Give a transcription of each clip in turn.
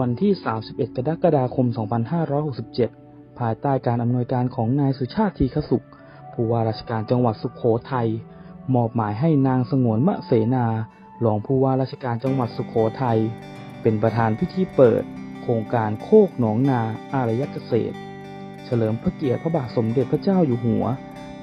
วันที่ 31 กรกฎาคม 2567 ภายใต้การอำนวยการของนายสุชาติทีขสุข ผู้ว่าราชการจังหวัดสุขโขทัย มอบหมายให้นางสงวนมะเสนา รองผู้ว่าราชการจังหวัดสุขโขทัย เป็นประธานพิธีเปิด โครงการโคกหนองนาอารยเกษตร เฉลิมพระเกียรติพระบาทสมเด็จพระเจ้าอยู่หัว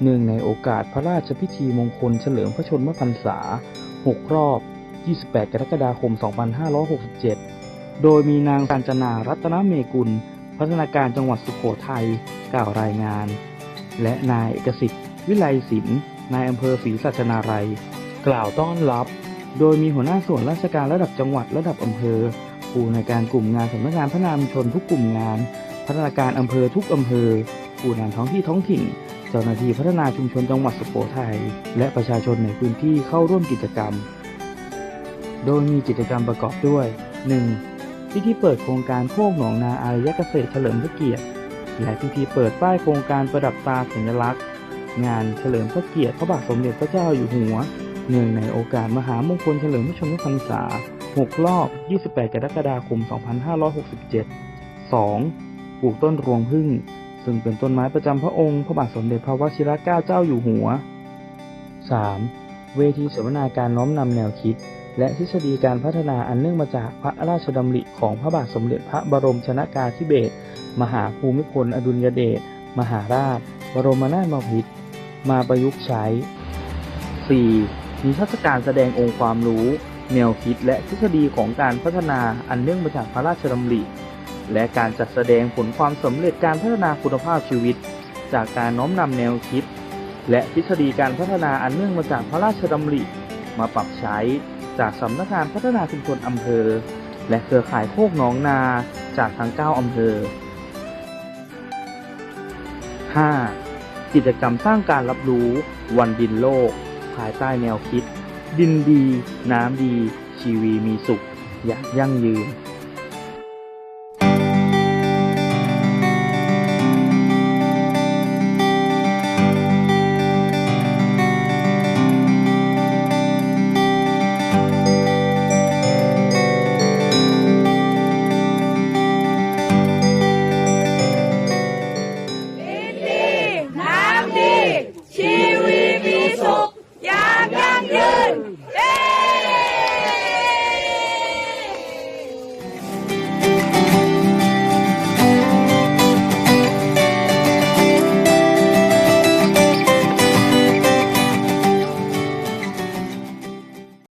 เนื่องในโอกาสพระราชพิธีมงคลเฉลิมพระชนมพรรษา 6 รอบ 28 กรกฎาคม 2567 โดยมีนางกาญจนารัตนเมกุล พัฒนาการจังหวัดสุโขทัยกล่าวรายงาน และนายเอกสิทธิ์วิไลศิลป์นายอำเภอศรีสัชนาลัย กล่าวต้อนรับ โดยมีหัวหน้าส่วนราชการระดับจังหวัดระดับอำเภอ ผู้ในการกลุ่มงานสำนักงานพัฒนาชุมชนทุกกลุ่มงาน พัฒนาการอำเภอทุกอำเภอ ผู้นำท้องที่ท้องถิ่น เจ้าหน้าที่พัฒนาชุมชนจังหวัดสุโขทัยและประชาชนในพื้นที่เข้าร่วมกิจกรรม โดยมีกิจกรรมประกอบด้วย 1. พิธีเปิดโครงการโคกหนองนาอารยเกษตรเฉลิมพระเกียรติ และพิธีเปิดป้ายโครงการประดับตาสัญลักษณ์ งานเฉลิมพระเกียรติพระบาทสมเด็จพระเจ้าอยู่หัว เนื่องในโอกาสมหามงคลเฉลิมพระชนมพรรษา 6 รอบ 28 กรกฎาคม 2567 2. ปลูกต้นรวงผึ้งซึ่งเป็นต้นไม้ประจำพระองค์พระบาทสมเด็จพระวชิรเกล้าเจ้าอยู่หัว 3. เวทีเสวนาการน้อมนำแนวคิด และทฤษฎีการพัฒนาอันเนื่องมาจากพระราชดำริของพระบาทสมเด็จพระบรมชนากาธิเบศรมหาภูมิพลอดุลยเดชมหาราช บรมนาถบพิตรมาประยุกต์ใช้ 4. มีทรรศการแสดงองค์ความรู้ แนวคิดและทฤษฎีของการพัฒนาอันเนื่องมาจากพระราชดำริ และการจัดแสดงผลความสำเร็จการพัฒนาคุณภาพชีวิต จากการน้อมนำแนวคิด และทฤษฎีการพัฒนาอันเนื่องมาจากพระราชดำริ มาปรับใช้ จากสำนักงานพัฒนาชุมชนอำเภอ และเครือข่ายโคกหนองนาจากทั้ง 9 อำเภอ 5. กิจกรรมสร้างการรับรู้ วันดินโลก ภายใต้แนวคิด ดินดี น้ำดี ชีวีมีสุข อย่างยั่งยืน